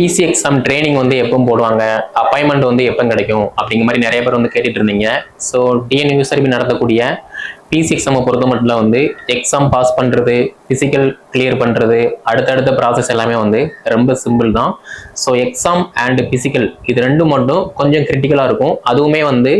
PC exam training வந்து எப்போ போடுவாங்க. அப்பாயின்மெண்ட் வந்து எப்போ கிடைக்கும்? அப்படிங்கிற மாதிரி நிறைய பேர் வந்து கேட்டுட்டு இருந்தீங்க. ஸோ டிஎன் யூசர்பி நடத்தக்கூடிய பிசி எக்ஸாமை பொறுத்த மட்டும் வந்து எக்ஸாம் பாஸ் பண்ணுறது ஃபிசிக்கல் கிளியர் பண்ணுறது அடுத்தடுத்த ப்ராசஸ் எல்லாமே வந்து ரொம்ப சிம்பிள் தான். ஸோ எக்ஸாம் அண்ட் ஃபிசிக்கல் இது ரெண்டும் மட்டும் கொஞ்சம் கிரிட்டிக்கலாக இருக்கும். அதுவுமே வந்து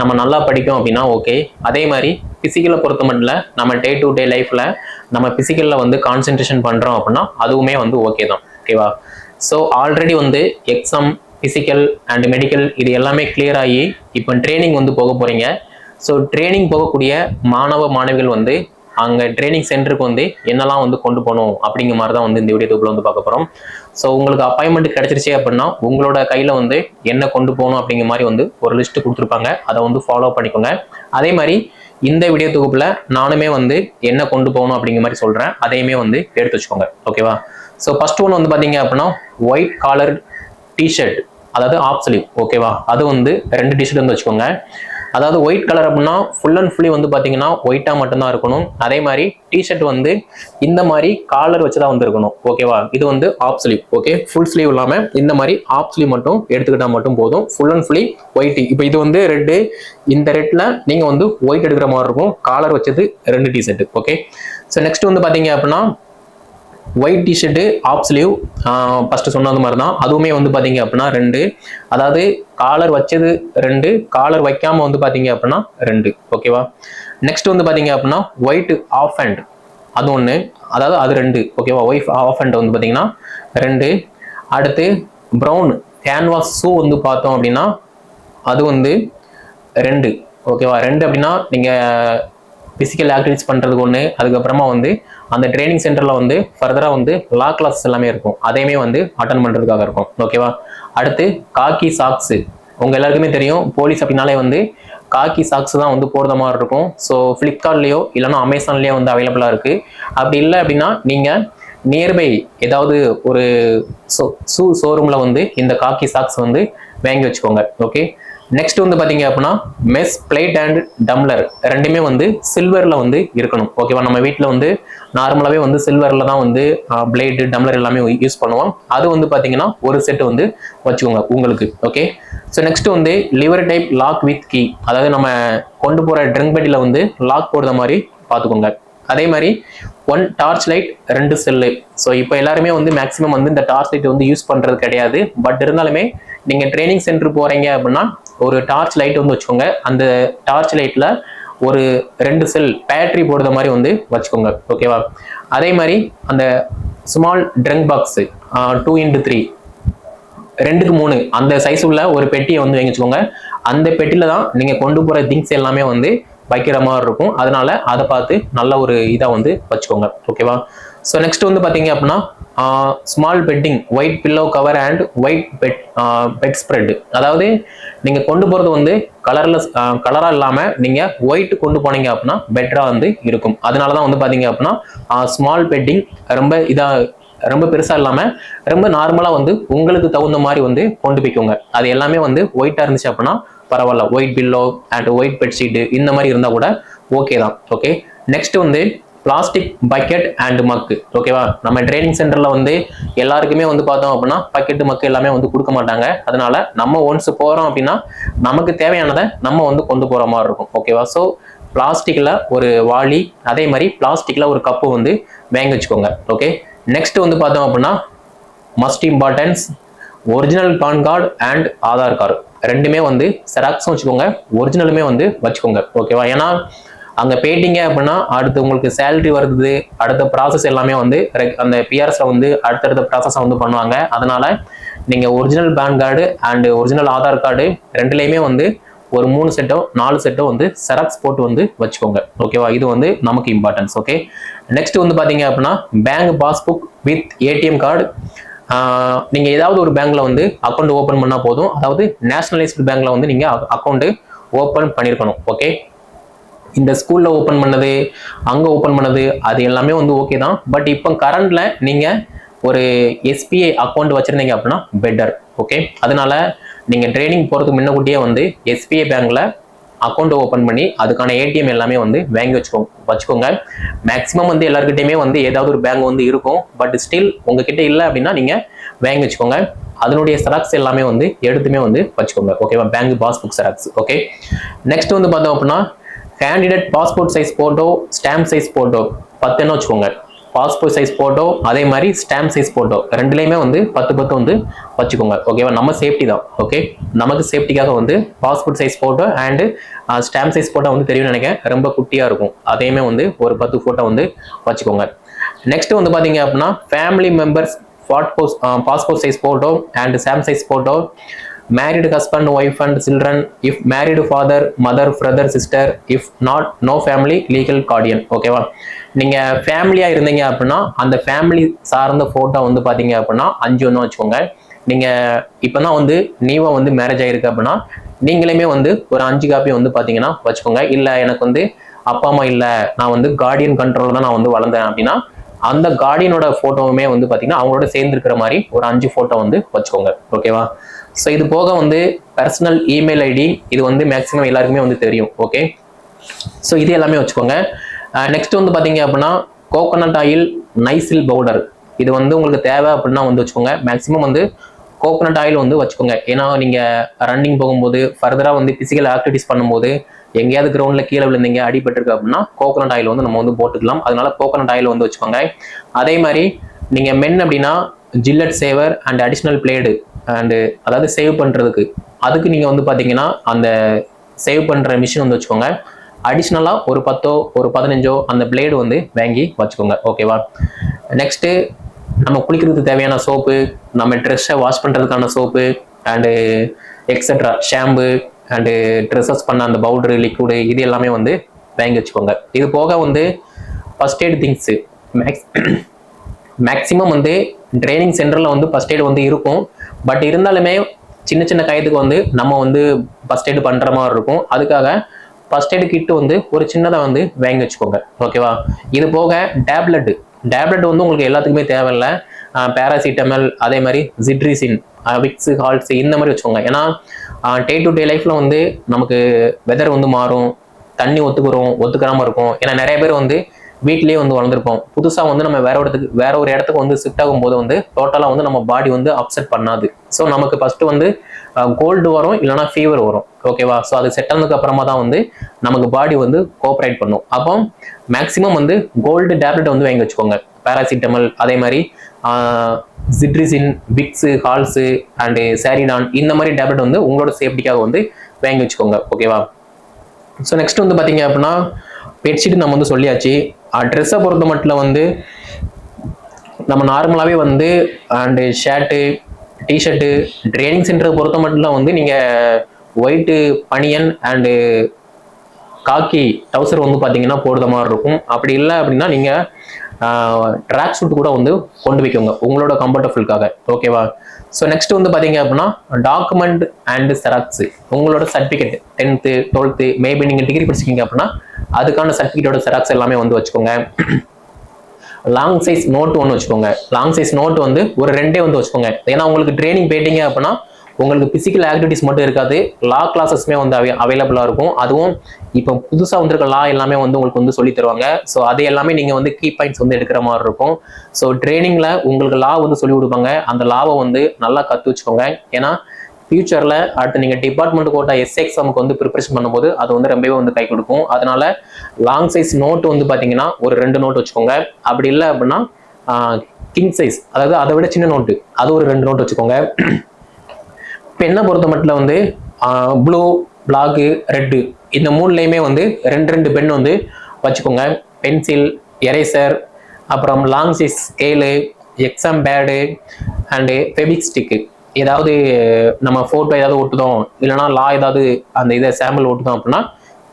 நம்ம நல்லா படிக்கும் அப்படின்னா ஓகே அதே மாதிரி ஃபிசிக்கலை பொறுத்த மட்டும் நம்ம டே டு டே லைஃப்பில் நம்ம ஃபிசிக்கலில் வந்து கான்சென்ட்ரேஷன் பண்ணுறோம் அப்படின்னா அதுவுமே வந்து ஓகே தான். ஓகேவா ஸோ ஆல்ரெடி வந்து எக்ஸாம் ஃபிசிக்கல் அண்ட் மெடிக்கல் இது எல்லாமே கிளியர் ஆகி இப்போ ட்ரைனிங் வந்து போக போகிறீங்க ஸோ ட்ரைனிங் போகக்கூடிய மாணவ மாணவிகள் வந்து அங்கே ட்ரைனிங் சென்டருக்கு வந்து என்னெல்லாம் வந்து கொண்டு போகணும் அப்படிங்கிற மாதிரி தான் வந்து இந்த வீடியோ தொகுப்பில் வந்து பார்க்க போகிறோம் ஸோ உங்களுக்கு அப்பாயின்மெண்ட் கிடச்சிருச்சு அப்படின்னா உங்களோட கையில் வந்து என்ன கொண்டு போகணும் அப்படிங்கிற மாதிரி வந்து ஒரு லிஸ்ட் கொடுத்துருப்பாங்க. அதை வந்து ஃபாலோ பண்ணிக்கோங்க. அதே மாதிரி இந்த வீடியோ தொகுப்பில் நானுமே வந்து என்ன கொண்டு போகணும் அப்படிங்கிற மாதிரி சொல்கிறேன் அதையுமே வந்து எடுத்து வச்சுக்கோங்க. ஓகேவா ஸோ ஃபர்ஸ்ட் ஒன் வந்து பார்த்தீங்க அப்படின்னா ஒயிட் காலர் டிஷர்ட் அதாவது ஆப் ஸ்லீவ் ஓகேவா அது வந்து ரெண்டு டிஷர்ட் வந்து வச்சுக்கோங்க. அதாவது ஒயிட் கலர் அப்படின்னா ஃபுல் அண்ட் ஃபுல்லி வந்து பார்த்தீங்கன்னா ஒயிட்டாக மட்டும்தான் இருக்கணும். அதே மாதிரி டிஷர்ட் வந்து இந்த மாதிரி காலர் வச்சு தான் வந்து இருக்கணும் ஓகேவா இது வந்து half sleeve okay full sleeve இல்லாமல் இந்த மாதிரி ஆப் ஸ்லீவ் மட்டும் எடுத்துக்கிட்டால் மட்டும் போதும். ஃபுல் அண்ட் ஃபுல்லி ஒயிட் இப்போ இது வந்து ரெட்டு இந்த ரெட்டில் நீங்கள் வந்து ஒயிட் எடுக்கிற மாதிரி இருக்கும். காலர் வச்சது ரெண்டு டிஷர்ட் ஓகே ஸோ நெக்ஸ்ட் வந்து பார்த்தீங்க அப்படின்னா white T shirt half sleeve first சொன்னது மாதிரி தான் அதுவுமே வந்து பார்த்தீங்க அப்படின்னா ரெண்டு. அதாவது காலர் வச்சது ரெண்டு காலர் வைக்காமல் வந்து பார்த்தீங்க அப்படின்னா ரெண்டு. ஓகேவா நெக்ஸ்ட் வந்து பார்த்தீங்க அப்படின்னா ஒயிட் ஆஃப் ஹேண்ட் அது ஒன்று அதாவது அது ரெண்டு. ஓகேவா ஒய்ஃப் ஆஃப் ஹேண்ட் வந்து பார்த்தீங்கன்னா ரெண்டு. அடுத்து ப்ரௌன் கேன்வாஸ் ஷூ வந்து பார்த்தோம் அப்படின்னா அது வந்து ரெண்டு. ஓகேவா ரெண்டு அப்படின்னா நீங்கள் ஃபிசிக்கல் ஆக்டிவிட்டிஸ் பண்ணுறதுக்கு ஒன்று அதுக்கப்புறமா வந்து அந்த ட்ரைனிங் சென்டரில் வந்து ஃபர்தராக வந்து லா கிளாஸ் எல்லாமே இருக்கும். அதையுமே வந்து அட்டன் பண்ணுறதுக்காக இருக்கும். ஓகேவா அடுத்து காக்கி சாக்ஸு உங்கள் எல்லாருக்குமே தெரியும் போலீஸ் அப்படின்னாலே வந்து காக்கி சாக்ஸ் தான் வந்து போடுற மாதிரி இருக்கும். ஸோ ஃப்ளிப்கார்ட்லேயோ இல்லைன்னா அமேசான்லேயோ வந்து அவைலபிளாக இருக்குது அப்படி இல்லை அப்படின்னா நீங்கள் நியர்பை ஏதாவது ஒரு ஷூ ஷூ ஷோரூமில் வந்து இந்த காக்கி சாக்ஸ் வந்து வாங்கி வச்சுக்கோங்க ஓகே நெக்ஸ்ட் வந்து பார்த்தீங்க அப்படின்னா மெஸ் பிளேட் அண்ட் டம்ளர் ரெண்டுமே வந்து சில்வரில் வந்து இருக்கணும் ஓகேவா நம்ம வீட்டில் வந்து நார்மலாகவே வந்து சில்வரில் தான் வந்து பிளேடு டம்ளர் எல்லாமே யூஸ் பண்ணுவோம். அது வந்து பார்த்தீங்கன்னா ஒரு செட்டு வந்து வச்சுக்கோங்க உங்களுக்கு ஓகே ஸோ நெக்ஸ்ட் வந்து lever type lock with key அதாவது நம்ம கொண்டு போகிற ட்ரிங்க் பெட்டியில் வந்து லாக் போடுற மாதிரி பார்த்துக்கோங்க அதே மாதிரி ஒன் டார்ச் லைட் ரெண்டு செல்லு ஸோ இப்போ எல்லாருமே வந்து மேக்ஸிமம் வந்து இந்த டார்ச் லைட் வந்து யூஸ் பண்ணுறது கிடையாது. பட் இருந்தாலுமே நீங்கள் ட்ரைனிங் சென்டர் போகிறீங்க அப்படின்னா ஒரு டார்ச் லைட் வந்து வச்சுக்கோங்க. அந்த டார்ச் லைட்டில் ஒரு ரெண்டு செல் பேட்டரி போடுற மாதிரி வந்து வச்சுக்கோங்க. ஓகேவா அதே மாதிரி அந்த small trunk box two into three ரெண்டுக்கு மூணு. அந்த சைஸ் உள்ள ஒரு பெட்டியை வந்து வாங்கிச்சுக்கோங்க அந்த பெட்டியில் தான் நீங்கள் கொண்டு போகிற திங்ஸ் எல்லாமே வந்து வைக்கிற மாதிரி இருக்கும். அதனால அதை பார்த்து நல்ல ஒரு இதாக வந்து வச்சுக்கோங்க. ஓகேவா ஸோ நெக்ஸ்ட் வந்து பார்த்தீங்க அப்படின்னா small bedding white pillow cover and white bed bedspread அதாவது நீங்கள் கொண்டு போகிறது வந்து கலரில் கலராக இல்லாமல் நீங்கள் ஒயிட் கொண்டு போனீங்க அப்படின்னா பெட்டராக வந்து இருக்கும். அதனால தான் வந்து பார்த்தீங்க அப்படின்னா ஸ்மால் பெட்டிங் ரொம்ப இதாக ரொம்ப பெருசா இல்லாம ரொம்ப நார்மலா வந்து உங்களுக்கு தகுந்த மாதிரி வந்து கொண்டு போய்க்கோங்க. அது எல்லாமே வந்து ஒயிட்டா இருந்துச்சு அப்படின்னா பரவாயில்ல white pillow and white bedsheet இந்த மாதிரி இருந்தால் கூட ஓகே தான் ஓகே நெக்ஸ்ட் வந்து பிளாஸ்டிக் பக்கெட் அண்ட் மக்கு ஓகேவா நம்ம ட்ரைனிங் சென்டரில் வந்து எல்லாருக்குமே வந்து பார்த்தோம் அப்படின்னா பக்கெட் மக்கு எல்லாமே வந்து கொடுக்க மாட்டாங்க. அதனால நம்ம ஒன்ஸ் போகிறோம் அப்படின்னா நமக்கு தேவையானதை நம்ம வந்து கொண்டு போகிற மாதிரி இருக்கும் ஓகேவா ஸோ பிளாஸ்டிக்கில் ஒரு வாளி அதே மாதிரி பிளாஸ்டிக்கில் ஒரு கப்பு வந்து வாங்கி வச்சுக்கோங்க ஓகே நெக்ஸ்ட் வந்து பார்த்தோம் அப்படின்னா must importance original PAN card and Aadhaar card ரெண்டுமே வந்து செராக்ஸும் வச்சுக்கோங்க. ஒரிஜினலுமே வந்து வச்சுக்கோங்க. ஓகேவா ஏன்னா அங்கே போயிட்டீங்க அப்படின்னா அடுத்து உங்களுக்கு சேலரி வருது. அடுத்த ப்ராசஸ் எல்லாமே வந்து அந்த பிஆர்எஸ்ல வந்து அடுத்தடுத்த ப்ராசஸை வந்து பண்ணுவாங்க. அதனால நீங்கள் original PAN card and original Aadhaar card ரெண்டுலேயுமே வந்து ஒரு மூணு செட்டோ நாலு செட்டோ வந்து செராக்ஸ் போட்டு வந்து வச்சுக்கோங்க. ஓகேவா இது வந்து நமக்கு இம்பார்ட்டன்ஸ் ஓகே நெக்ஸ்ட் வந்து பார்த்தீங்க அப்படின்னா bank passbook with ATM card நீங்கள் ஏதாவது ஒரு பேங்க்ல வந்து அக்கௌண்ட் ஓப்பன் பண்ணால் போதும். அதாவது நேஷனலைஸ்டு பேங்க்ல வந்து நீங்கள் அக்கௌண்ட் ஓப்பன் பண்ணியிருக்கணும் ஓகே இந்த ஸ்கூல்ல ஓப்பன் பண்ணது அங்கே ஓப்பன் பண்ணது அது எல்லாமே வந்து ஓகே தான். பட் இப்போ கரண்ட்ல நீங்கள் ஒரு எஸ்பிஐ அக்கௌண்ட் வச்சுருந்தீங்க அப்படின்னா பெட்டர் ஓகே அதனால நீங்கள் ட்ரைனிங் போகிறதுக்கு முன்னக்கூட்டியே வந்து எஸ்பிஐ பேங்க்ல அக்கௌண்ட் ஓப்பன் பண்ணி அதுக்கான ஏடிஎம் எல்லாமே வந்து வாங்கி வச்சுக்கோங்க வச்சுக்கோங்க. மேக்ஸிமம் வந்து எல்லாருக்கிட்டையுமே வந்து ஏதாவது ஒரு பேங்க் வந்து இருக்கும். பட் ஸ்டில் உங்ககிட்ட இல்லை அப்படின்னா நீங்கள் வாங்கி வச்சுக்கோங்க. அதனுடைய செராக்ஸ் எல்லாமே வந்து எடுத்துமே வந்து வச்சுக்கோங்க. ஓகேவா bank passbook xerox okay next வந்து பார்த்தோம் அப்படின்னா candidate passport size photo stamp size photo பத்துன்னு வச்சுக்கோங்க. பாஸ்போர்ட் சைஸ் ஃபோட்டோ அதே மாதிரி ஸ்டாம்ப் சைஸ் ஃபோட்டோ ரெண்டுலேயுமே வந்து பத்து பத்து வந்து வச்சுக்கோங்க. ஓகேவா நம்ம சேஃப்டி தான். ஓகே நமக்கு சேஃப்டிக்காக வந்து passport size photo and stamp size photo வந்து தெரியும்னு நினைக்கிறேன். ரொம்ப குட்டியாக இருக்கும். அதையுமே வந்து ஒரு பத்து ஃபோட்டோ வந்து வச்சுக்கோங்க. நெக்ஸ்ட் வந்து பார்த்தீங்க அப்படின்னா family members ஃபாட்போஸ் passport size photo and stamp size photo married husband wife and children if married father mother brother sister if not no family legal guardian ஓகேவா நீங்கள் ஃபேமிலியாக இருந்தீங்க அப்படின்னா அந்த ஃபேமிலி சார்ந்த ஃபோட்டோ வந்து பார்த்தீங்க அப்படின்னா அஞ்சு ஒன்று வச்சுக்கோங்க. நீங்கள் இப்போ தான் வந்து நீவா வந்து மேரேஜ் ஆகிருக்கு அப்படின்னா நீங்களுமே வந்து ஒரு அஞ்சு காப்பி வந்து பார்த்தீங்கன்னா வச்சுக்கோங்க. இல்லை எனக்கு வந்து அப்பா அம்மா இல்லை நான் வந்து கார்டியன் கண்ட்ரோல் தான் நான் வந்து வளர்ந்தேன் அப்படின்னா அந்த கார்டியனோட ஃபோட்டோவுமே வந்து பார்த்தீங்கன்னா அவங்களோட சேர்ந்துருக்கிற மாதிரி ஒரு அஞ்சு ஃபோட்டோ வந்து வச்சுக்கோங்க. ஓகேவா ஸோ இது போக வந்து பர்சனல் இமெயில் ஐடி இது வந்து மேக்ஸிமம் எல்லாருக்குமே வந்து தெரியும். ஓகே ஸோ இது எல்லாமே வச்சுக்கோங்க. நெக்ஸ்ட் வந்து பார்த்தீங்க அப்படின்னா கோகோனட் ஆயில் நைசில் பவுடர் இது வந்து உங்களுக்கு தேவை அப்படின்னா வந்து வச்சுக்கோங்க. மேக்ஸிமம் வந்து கோகோனட் ஆயில் வந்து வச்சுக்கோங்க. ஏன்னா நீங்கள் ரன்னிங் போகும்போது ஃபர்தராக வந்து ஃபிசிக்கல் ஆக்டிவிட்டிஸ் பண்ணும்போது எங்கேயாவது கிரவுண்டில் கீழே விழுந்தீங்க அடிபட்டிருக்கு அப்படின்னா கோகோனட் ஆயில் வந்து நம்ம வந்து போட்டுக்கலாம். அதனால கோகோனட் ஆயில் வந்து வச்சுக்கோங்க. அதே மாதிரி நீங்கள் மென் அப்படின்னா Gillette shaver and additional blade and அதாவது சேவ் பண்ணுறதுக்கு அதுக்கு நீங்கள் வந்து பார்த்தீங்கன்னா அந்த சேவ் பண்ணுற மிஷின் வந்து வச்சுக்கோங்க. அடிஷ்னலாக ஒரு பத்தோ ஒரு பதினஞ்சோ அந்த பிளேடு வந்து வாங்கி வச்சுக்கோங்க ஓகேவா நெக்ஸ்ட்டு நம்ம குளிக்கிறதுக்கு தேவையான சோப்பு நம்ம ட்ரெஸ்ஸை வாஷ் பண்ணுறதுக்கான soap and extra shampoo and dresses பண்ண அந்த பவுடரு லிக்விடு இது எல்லாமே வந்து வாங்கி வச்சுக்கோங்க. இது போக வந்து first aid things max maximum வந்து ட்ரைனிங் சென்டரில் வந்து ஃபஸ்ட் எய்டு வந்து இருக்கும். பட் இருந்தாலுமே சின்ன சின்ன கயத்துக்கு வந்து நம்ம வந்து ஃபஸ்ட் எய்டு பண்ணுற மாதிரி இருக்கும். அதுக்காக ஃபஸ்ட் எய்டு கிட்டு வந்து ஒரு சின்னதாக வந்து வாங்கி வச்சுக்கோங்க. ஓகேவா இது போக டேப்லெட் டேப்லெட் வந்து உங்களுக்கு எல்லாத்துக்குமே தேவையில்லை. பேராசிட்டமல் அதே மாதிரி ஜிட்ரிசின் விக்ஸு ஹால்ஸ் இந்த மாதிரி வச்சுக்கோங்க. ஏன்னா டே டு டே லைஃப்பில் வந்து நமக்கு வெதர் வந்து மாறும். தண்ணி ஒத்துக்கிறோம் ஒத்துக்கிறாமல் இருக்கும். ஏன்னா நிறைய பேர் வந்து வீட்லயே வந்து வளர்ந்துருப்போம் புதுசாக வந்து நம்ம வேற இடத்துக்கு வேற ஒரு இடத்துக்கு வந்து ஷிஃப்ட் ஆகும்போது வந்து டோட்டலாக வந்து நம்ம பாடி வந்து அப்செட் பண்ணாது. ஸோ நமக்கு ஃபர்ஸ்ட் வந்து கோல்டு வரும் இல்லைனா ஃபீவர் வரும். ஓகேவா ஸோ அது செட் ஆனதுக்கு அப்புறமா தான் வந்து நமக்கு பாடி வந்து கோஆப்ரேட் பண்ணும். அப்போ மேக்ஸிமம் வந்து கோல்டு டேப்லெட் வந்து வாங்கி வச்சுக்கோங்க. பேராசிட்டமல் அதே மாதிரி cetirizine Vicks Halls and Saridon இந்த மாதிரி டேப்லெட் வந்து உங்களோட சேஃப்டிக்காக வந்து வாங்கி வச்சுக்கோங்க. ஓகேவா ஸோ நெக்ஸ்ட் வந்து பார்த்தீங்க அப்படின்னா பெட்ஷீட் நம்ம வந்து சொல்லியாச்சு. ட்ரெஸ்ஸை பொறுத்த மட்டும் வந்து நம்ம நார்மலாகவே வந்து அண்டு ஷர்ட்டு டிஷர்ட்டு ட்ரைனிங் சென்டரை பொறுத்த மட்டும் வந்து நீங்கள் ஒயிட்டு பனியன் அண்டு காக்கி டவுசர் வந்து பார்த்தீங்கன்னா போடுற மாதிரி இருக்கும். அப்படி இல்லை அப்படின்னா நீங்கள் ட்ராக் சூட் கூட வந்து கொண்டு வைக்கோங்க உங்களோட கம்ஃபர்டபுளுக்காக ஓகேவா ஸோ நெக்ஸ்ட் வந்து பார்த்தீங்க அப்படின்னா டாக்குமெண்ட் அண்ட் செராக்ஸ் உங்களோட சர்டிஃபிகேட் டென்த்து டுவெல்த்து மேபி நீங்கள் டிகிரி படிச்சிருக்கீங்க அப்படின்னா அதுக்கான சர்டிஃபிகேட்டோட செராக்ஸ் எல்லாமே வந்து வச்சுக்கோங்க. லாங் சைஸ் நோட் ஒன்று வச்சுக்கோங்க. லாங் சைஸ் நோட் வந்து ஒரு ரெண்டே வந்து வச்சுக்கோங்க. ஏன்னா உங்களுக்கு ட்ரைனிங் போயிட்டீங்க அப்படின்னா உங்களுக்கு பிசிக்கல் ஆக்டிவிட்டிஸ் மட்டும் இருக்காது. லா கிளாஸஸ்மே வந்து அவை அவைலபிளாக இருக்கும். அதுவும் இப்போ புதுசாக வந்திருக்க லா எல்லாமே வந்து உங்களுக்கு வந்து சொல்லி தருவாங்க. ஸோ அது எல்லாமே நீங்கள் வந்து கீ பாயிண்ட்ஸ் வந்து எடுக்கிற மாதிரி இருக்கும். ஸோ ட்ரைனிங்கில் உங்களுக்கு லா வந்து சொல்லி கொடுப்பாங்க. அந்த லாவை வந்து நல்லா கற்று வச்சுக்கோங்க. ஏன்னா ஃபியூச்சரில் அடுத்து நீங்கள் டிபார்ட்மெண்ட் கோட்டா எஸ் எக்ஸாமுக்கு வந்து ப்ரிப்பரேஷன் பண்ணும்போது அது வந்து ரொம்பவே வந்து கை கொடுக்கும். அதனால லாங் சைஸ் நோட்டு வந்து பார்த்தீங்கன்னா ஒரு ரெண்டு நோட் வச்சுக்கோங்க. அப்படி இல்லை அப்படின்னா கிங் சைஸ் அதாவது அதை விட சின்ன நோட்டு அது ஒரு ரெண்டு நோட் வச்சுக்கோங்க. பெண்ணை பொறுத்த மட்டும் வந்து ப்ளூ பிளாக்கு ரெட்டு இந்த மூணுலேயுமே வந்து ரெண்டு ரெண்டு பென் வந்து வச்சுக்கோங்க. பென்சில் எரேசர் அப்புறம் long size scale exam pad and Fevistick ஏதாவது நம்ம ஃபோட்டோ ஏதாவது ஒட்டுதோம் இல்லைனா லா ஏதாவது அந்த இதை சாம்பிள் ஒட்டுதோம் அப்படின்னா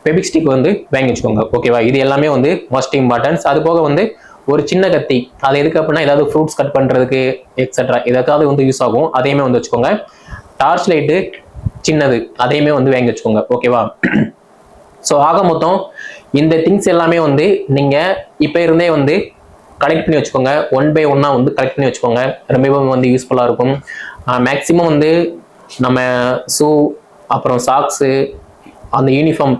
ஃபெபிக் ஸ்டிக் வந்து வாங்கி வச்சுக்கோங்க. ஓகேவா இது எல்லாமே வந்து மோஸ்ட் இம்பார்ட்டன்ஸ் அது போக வந்து ஒரு சின்ன கத்தி அது எதுக்கு அப்படின்னா ஏதாவது ஃப்ரூட்ஸ் கட் பண்ணுறதுக்கு எக்ஸட்ரா எதுக்காவது வந்து யூஸ் ஆகும். அதையுமே வந்து வச்சுக்கோங்க. டார்ச் லைட்டு சின்னது. அதையுமே வந்து வாங்கி வச்சுக்கோங்க. ஓகேவா ஸோ ஆக மொத்தம் இந்த திங்ஸ் எல்லாமே வந்து நீங்கள் இப்போ இருந்தே வந்து கலெக்ட் பண்ணி வச்சுக்கோங்க. ஒன் பை ஒன்னாக வந்து கலெக்ட் பண்ணி வச்சுக்கோங்க. ரொம்பவும் வந்து யூஸ்ஃபுல்லாக இருக்கும். மேக்ஸிமம் வந்து நம்ம ஷூ அப்புறம் சாக்ஸு அந்த யூனிஃபார்ம்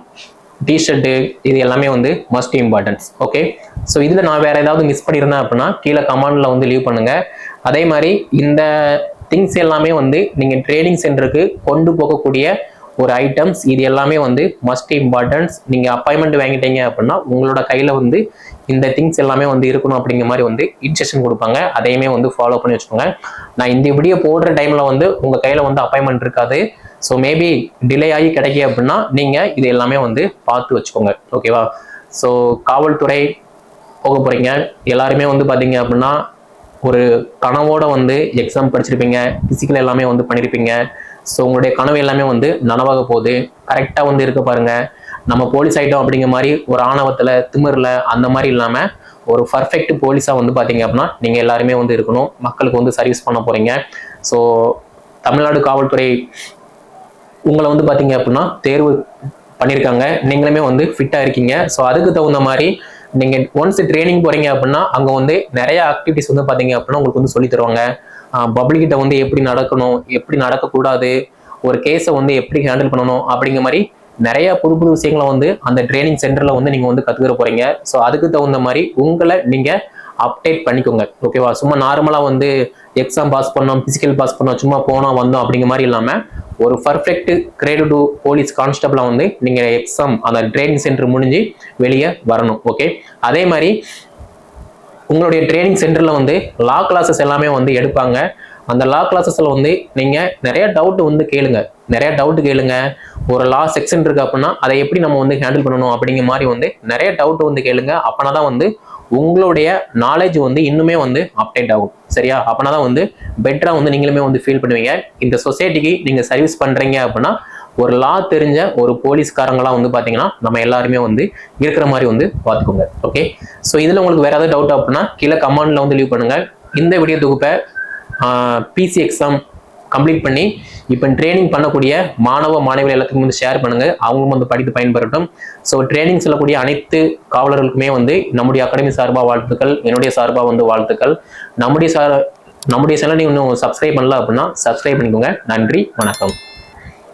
டிஷர்ட்டு இது எல்லாமே வந்து மஸ்ட் இம்பார்ட்டன்ஸ் ஓகே ஸோ இதில் நான் வேறு ஏதாவது மிஸ் பண்ணியிருந்தேன் அப்படின்னா கீழே கமெண்டில் வந்து லீவ் பண்ணுங்கள் அதே மாதிரி இந்த திங்ஸ் எல்லாமே வந்து நீங்கள் ட்ரேடிங் சென்டருக்கு கொண்டு போகக்கூடிய ஒரு ஐட்டம்ஸ் இது எல்லாமே வந்து மஸ்ட் இம்பார்ட்டன்ஸ் நீங்கள் அப்பாயின்மெண்ட் வாங்கிட்டீங்க அப்படின்னா உங்களோட கையில் வந்து இந்த திங்ஸ் எல்லாமே வந்து இருக்கணும் அப்படிங்கிற மாதிரி வந்து இன்ஸ்ட்ரக்ஷன் கொடுப்பாங்க. அதையுமே வந்து ஃபாலோ பண்ணி வச்சுக்கோங்க. நான் இந்த வீடியோ போடுற டைமில் வந்து உங்கள் கையில் வந்து அப்பாயின்மெண்ட் இருக்காது. ஸோ மேபி டிலே ஆகி கிடைக்கி அப்படின்னா நீங்கள் இது எல்லாமே வந்து பார்த்து வச்சுக்கோங்க. ஓகேவா ஸோ காவல்துறை போக போகிறீங்க எல்லாருமே வந்து பார்த்தீங்க அப்படின்னா ஒரு கனவோட வந்து எக்ஸாம் படிச்சிருப்பீங்க ஃபிசிக்கல் எல்லாமே வந்து பண்ணியிருப்பீங்க ஸோ உங்களுடைய கனவு எல்லாமே வந்து நனவாக போகுது. கரெக்டாக வந்து இருக்க பாருங்க. நம்ம போலீஸ் ஆகிட்டோம் அப்படிங்கிற மாதிரி ஒரு ஆணவத்தில் திமிரில் அந்த மாதிரி இல்லாமல் ஒரு பர்ஃபெக்ட் போலீஸாக வந்து பார்த்தீங்க அப்படின்னா நீங்கள் எல்லாருமே வந்து இருக்கணும். மக்களுக்கு வந்து சர்வீஸ் பண்ண போகிறீங்க ஸோ தமிழ்நாடு காவல்துறை உங்களை வந்து பார்த்தீங்க அப்படின்னா தேர்வு பண்ணியிருக்காங்க நீங்களுமே வந்து ஃபிட்டாக இருக்கீங்க. ஸோ அதுக்கு தகுந்த மாதிரி நீங்கள் ஒன்ஸ் ட்ரைனிங் போறீங்க அப்படின்னா அங்கே வந்து நிறைய ஆக்டிவிட்டிஸ் வந்து பார்த்தீங்க அப்படின்னா உங்களுக்கு வந்து சொல்லி தருவாங்க. பப்ளிக்கிட்ட வந்து எப்படி நடக்கணும் எப்படி நடக்கக்கூடாது ஒரு கேஸை வந்து எப்படி ஹேண்டில் பண்ணணும் அப்படிங்கிற மாதிரி நிறைய புது புது விஷயங்களை வந்து அந்த ட்ரைனிங் சென்டரில் வந்து நீங்கள் வந்து கத்துக்கிற போறீங்க. ஸோ அதுக்கு தகுந்த மாதிரி உங்களை நீங்கள் அப்டேட் பண்ணிக்கோங்க. ஓகேவா சும்மா நார்மலாக வந்து எக்ஸாம் பாஸ் பண்ணோம் பிசிக்கல் பாஸ் பண்ணோம் சும்மா போனோம் வந்தோம் அப்படிங்கிற மாதிரி இல்லாமல் ஒரு பர்ஃபெக்ட் கிரேடு டூ போலீஸ் கான்ஸ்டபிளாக வந்து நீங்கள் எக்ஸாம் அந்த ட்ரைனிங் சென்டர் முடிஞ்சு வெளியே வரணும். ஓகே அதே மாதிரி உங்களுடைய ட்ரைனிங் சென்டரில் வந்து லா கிளாஸஸ் எல்லாமே வந்து எடுப்பாங்க. அந்த லா கிளாஸஸில் வந்து நீங்கள் நிறைய டவுட் வந்து கேளுங்க. நிறைய டவுட் கேளுங்க. ஒரு லா செக்ஷன் இருக்கு அப்படின்னா அதை எப்படி நம்ம வந்து ஹேண்டில் பண்ணணும் அப்படிங்கிற மாதிரி வந்து நிறைய டவுட் வந்து கேளுங்க. அப்போனா தான் வந்து உங்களுடைய நாலேஜ் வந்து இன்னுமே வந்து அப்டேட் ஆகும். சரியா? அப்படின்னா தான் வந்து பெட்டராக வந்து நீங்களுமே வந்து ஃபீல் பண்ணுவீங்க. இந்த சொசைட்டிக்கு நீங்கள் சர்வீஸ் பண்ணுறீங்க அப்படின்னா ஒரு லா தெரிஞ்ச ஒரு போலீஸ்காரங்களாம் வந்து பார்த்தீங்கன்னா நம்ம எல்லாருமே வந்து இருக்கிற மாதிரி வந்து பார்த்துக்கோங்க ஓகே ஸோ இதில் உங்களுக்கு வேறு ஏதாவது டவுட் அப்படின்னா கீழே கமெண்டில் வந்து லீவ் பண்ணுங்கள் இந்த வீடியோ தொகுப்பை பிசி எக்ஸாம் கம்ப்ளீட் பண்ணி இப்போ ட்ரைனிங் பண்ணக்கூடிய மாணவ மாணவிகள் எல்லாத்துக்கும் வந்து ஷேர் பண்ணுங்க. அவங்களும் வந்து படித்து பயன்பெறட்டும். ஸோ ட்ரைனிங் சொல்லக்கூடிய அனைத்து காவலர்களுக்குமே வந்து நம்முடைய அகாடமி சார்பாக வாழ்த்துக்கள் என்னுடைய சார்பாக வந்து வாழ்த்துக்கள். நம்முடைய சார் நம்முடைய சேனலை இன்னும் சப்ஸ்கிரைப் பண்ணல அப்படின்னா சப்ஸ்கிரைப் பண்ணிக்கோங்க. நன்றி வணக்கம்.